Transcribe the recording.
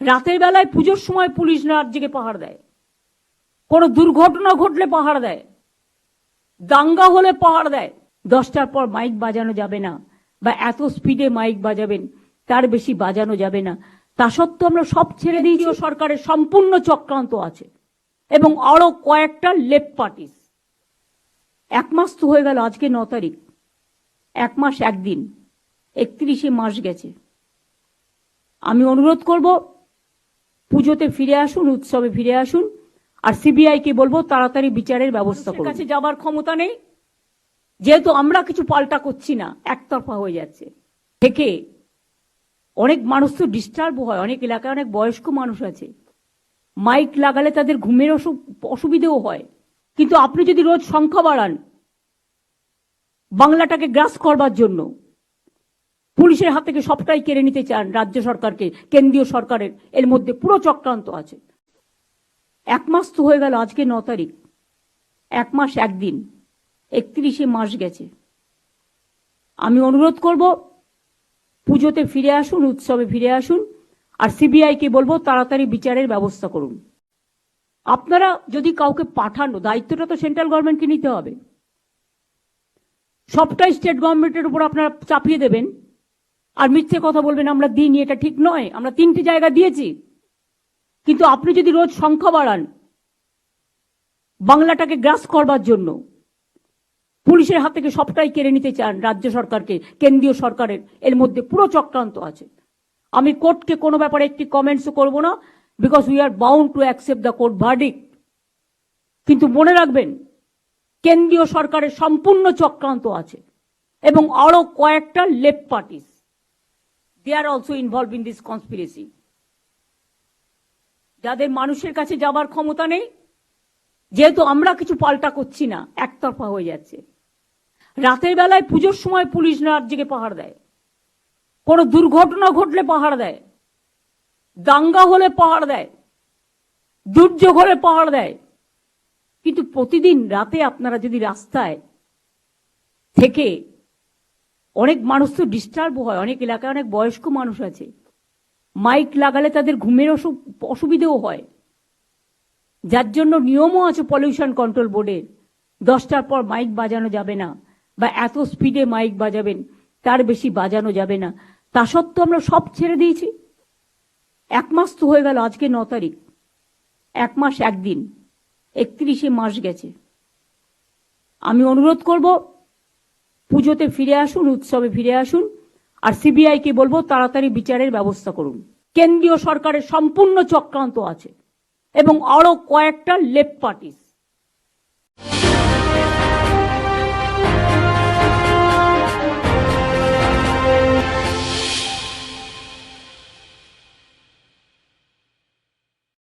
রাতের বেলায় পুজোর সময় পুলিশ রাত জেগে পাহাড় দেয়। কোনো দুর্ঘটনা ঘটলে পাহাড় দেয়। দাঙ্গা হলে পাহাড় দেয়। দশটার পর মাইক বাজানো যাবে না বা এত স্পিডে মাইক বাজাবেন, তার বেশি বাজানো যাবে না। তা সত্ত্বেও আমরা সব ছেড়ে দিয়েছি ও সরকারের সম্পূর্ণ চক্রান্ত আছে এবং আরও কয়েকটা লেফট পার্টিস। এক মাস তো হয়ে গেল, আজকে ন তারিখ। এক মাস একদিন। একত্রিশে মাস গেছে। আমি অনুরোধ করব পুজোতে ফিরে আসুন উৎসবে ফিরে আসুন আর সিবিআই কে বলব তাড়াতাড়ি বিচারের ব্যবস্থা করুন। কাছে যাবার ক্ষমতা নেই। যেহেতু আমরা কিছু পাল্টা করছি না একতরফা হয়ে যাচ্ছে। থেকে অনেক মানুষ তো ডিস্টার্ব হয় অনেক এলাকায় অনেক বয়স্ক মানুষ আছে। মাইক লাগালে তাদের ঘুমের অসু- অসুবিধেও হয়। কিন্তু আপনি যদি রোজ সংখ্যা বাড়ান বাংলাটাকে গ্রাস করবার জন্য পুলিশের হাত থেকে সবটাই কেড়ে নিতে চান রাজ্য সরকারকে, কেন্দ্রীয় সরকারের। এর মধ্যে পুরো চক্রান্ত আছে। এক মাস তো হয়ে গেল, আজকে ন তারিখ। এক মাস একদিন। একত্রিশে মাস গেছে। আমি অনুরোধ করব, পুজোতে ফিরে আসুন, উৎসবে ফিরে আসুন, আর সিবিআইকে বলব, তাড়াতাড়ি বিচারের ব্যবস্থা করুন। আপনারা যদি কাউকে পাঠানো, দায়িত্বটা তো সেন্ট্রাল গভর্নমেন্টকে নিতে হবে। সবটাই স্টেট গভর্নমেন্টের উপর আপনারা চাপিয়ে দেবেন। আর মিথ্যে কথা বলবেন, আমরা দিইনি, এটা ঠিক নয়, আমরা তিনটি জায়গা দিয়েছি। কিন্তু আপনি যদি রোজ সংখ্যা বাড়ান, বাংলাটাকে গ্রাস করবার জন্য, পুলিশের হাত থেকে সবটাই কেড়ে নিতে চান রাজ্য সরকারকে, কেন্দ্রীয় সরকারের, এর মধ্যে পুরো চক্রান্ত আছে। আমি কোর্টকে কোনো ব্যাপারে একটি কমেন্টসও করব না because we are bound to accept the court verdict কিন্তু মনে রাখবেন, কেন্দ্রীয় সরকারের সম্পূর্ণ চক্রান্ত আছে, এবং আরও কয়েকটা left parties they are also involved in this conspiracy যাদের মানুষের কাছে যাবার ক্ষমতা নেই, যেহেতু আমরা কিছু পাল্টা করছি না, একতরফা হয়ে যাচ্ছে। রাতের বেলায় পুজোর সময় পুলিশ জেগে পাহাড় দেয়। কোনো দুর্ঘটনা ঘটলে পাহাড় দেয়। দাঙ্গা হলে পাহাড় দেয়। দুর্যোগ হলে পাহাড় দেয়। কিন্তু প্রতিদিন রাতে আপনারা যদি রাস্তায় থেকে অনেক মানুষ তো ডিস্টার্ব হয়, অনেক এলাকায় অনেক বয়স্ক মানুষ আছে। মাইক লাগালে তাদের ঘুমের অসু- অসুবিধেও হয়। যার জন্য নিয়মও আছে পলিউশন কন্ট্রোল বোর্ডের দশটার পর মাইক বাজানো যাবে না, বা এত স্পিডে মাইক বাজাবেন, তার বেশি বাজানো যাবে না। তা সত্ত্বেও আমরা সব ছেড়ে দিয়েছি। এক মাস তো হয়ে গেল, আজকে ন তারিখ। এক মাস একদিন, একত্রিশে মাস গেছে। আমি অনুরোধ করব পুজোতে ফিরে আসুন, উৎসবে ফিরে আসুন, আর সিবিআই কে বলব তাড়াতাড়ি বিচারের ব্যবস্থা করুন। কেন্দ্রীয় সরকারের সম্পূর্ণ চক্রান্ত আছে এবং আরও কয়েকটা লেপ পার্টিস।